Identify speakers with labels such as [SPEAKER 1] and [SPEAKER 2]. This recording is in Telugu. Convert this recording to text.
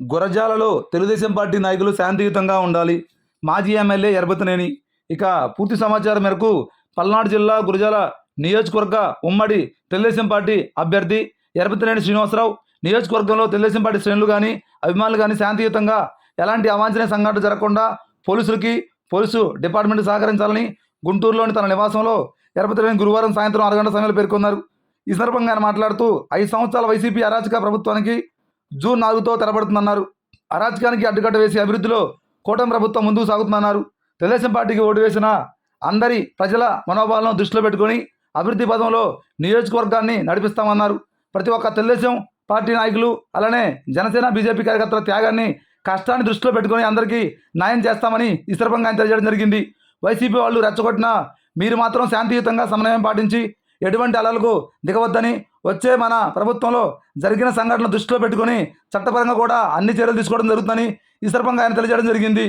[SPEAKER 1] గురజాలలో తెలుగుదేశం పార్టీ నాయకులు శాంతియుతంగా ఉండాలి. మాజీ ఎమ్మెల్యే ఎరబతినేని ఇక పూర్తి సమాచారం మేరకు పల్నాడు జిల్లా గురజాల నియోజకవర్గ ఉమ్మడి తెలుగుదేశం పార్టీ అభ్యర్థి ఎరబతినేని శ్రీనివాసరావు. నియోజకవర్గంలో తెలుగుదేశం పార్టీ శ్రేణులు కానీ అభిమానులు కానీ శాంతియుతంగా ఎలాంటి అవాంఛనీయ సంఘటన జరగకుండా పోలీసులకి పోలీసు డిపార్ట్మెంట్ సహకరించాలని గుంటూరులోని తన నివాసంలో ఎరపతినేని గురువారం సాయంత్రం ఆరు గంటల సమయంలో పేర్కొన్నారు. ఈ సందర్భంగా ఆయన మాట్లాడుతూ ఐదు సంవత్సరాల వైసీపీ అరాచక ప్రభుత్వానికి జూన్ నాలుగుతో తెరబడుతుందన్నారు అరాచకానికి అడ్డుకట్ట వేసి అభివృద్ధిలో కూటమి ప్రభుత్వం ముందుకు సాగుతుందన్నారు. తెలుగుదేశం పార్టీకి ఓటు వేసిన అందరి ప్రజల మనోభావాలను దృష్టిలో పెట్టుకొని అభివృద్ధి పదంలో నియోజకవర్గాన్ని నడిపిస్తామన్నారు. ప్రతి ఒక్క తెలుగుదేశం పార్టీ నాయకులు అలానే జనసేన బీజేపీ కార్యకర్తల త్యాగాన్ని కష్టాన్ని దృష్టిలో పెట్టుకొని అందరికీ న్యాయం చేస్తామని ఈ సందర్భంగా ఆయన తెలియజేయడం జరిగింది. వైసీపీ వాళ్ళు రెచ్చగొట్టిన మీరు మాత్రం శాంతియుతంగా సమన్వయం పాటించి ఎటువంటి అలలకు దిగవద్దని వచ్చే మన ప్రభుత్వంలో జరిగిన సంఘటనలు దృష్టిలో పెట్టుకొని చట్టపరంగా కూడా అన్ని చర్యలు తీసుకోవడం జరుగుతుందని ఈ సందర్భంగా ఆయన తెలియజేయడం జరిగింది.